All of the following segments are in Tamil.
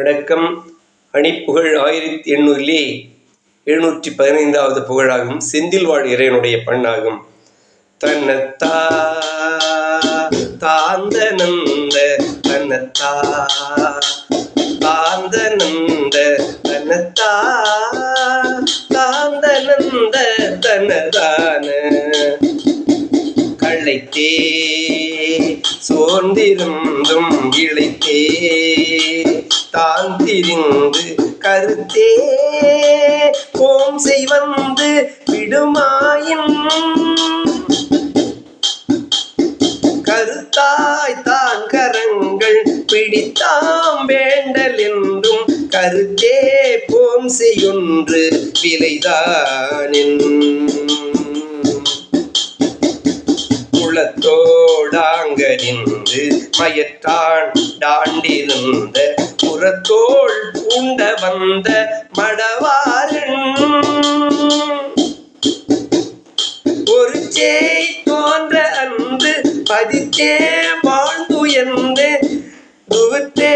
வணக்கம் அணிப்புகழ் ஆயிரத்தி எண்ணூறிலே எழுநூற்றி பதினைந்தாவது புகழாகும். செந்தில்வாழ் இறைவனுடைய பண்ணாகும். தன்னத்தா தாந்த நந்த தன்னத்தா தாந்த நந்த தன்னத்தா தாந்த நந்த தன்னதான. களைத்தே சோர்ந்திருந்தும் இழைத்தே தான் திரிந்து கருத்தே ஓம் செய்வந்து விடுமாயின். கருத்தாய் தான் கரங்கள் பிடித்தாம் வேண்டல் என்றும் கருத்தே போம் செய்யொன்று விலைதானின் குளத்தோடாங்கனின்று மயத்தான் தாண்டிருந்த புறத்தோள் பூண்ட வந்த மடவாரன் ஒரு சேய் தோன்ற அன்று பதித்தே வாழ்ந்துயர்ந்து துவத்தே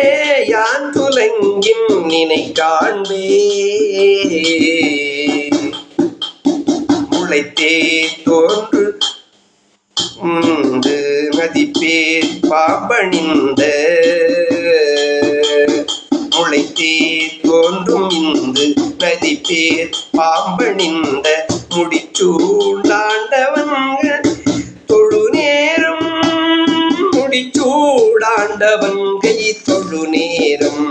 யான் துலங்கின் நினை காண்பே. முளைத்தே தோன்று உண்டு மதிப்பேர் பாம்பணிந்த முளைத்தேர் தோன்றும் இந்து மதிப்பேர் பாம்பணிந்த முடிச்சூடாண்டவங்க தொழு நேரம். முடிச்சூடாண்டவங்கை தொழு நேரம்.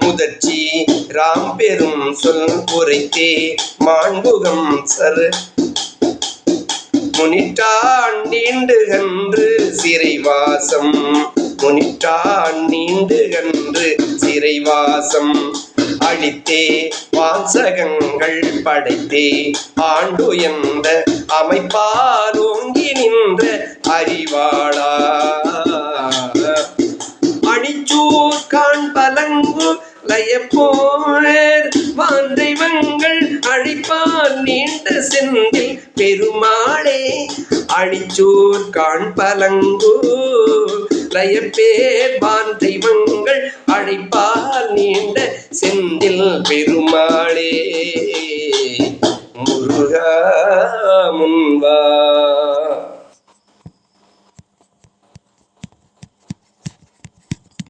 முதற்சி ராம்பெரும் சொல் குறைத்தே மாண்புகம் சர் முனிட்டான் நீண்டுகன்று சிறைவாசம். முனிட்டான் நீண்டுகன்று சிறைவாசம். அழித்தே வாசகங்கள் படைத்தே ஆண்டுயர்ந்த அமைப்பால் ஓங்கி நின்ற அறிவாளா. அடிச்சூர் காண் பலங்கு லயப்போர் வாந்தைவங்கள் அழிப்பான் நீண்ட செந்தில் பெருமாளே. அழிச்சோர் காண்பலங்கோ பலங்கு லயப்பேர் வாந்தைவங்கள் அழைப்பால் நீண்ட செந்தில் பெருமாளே.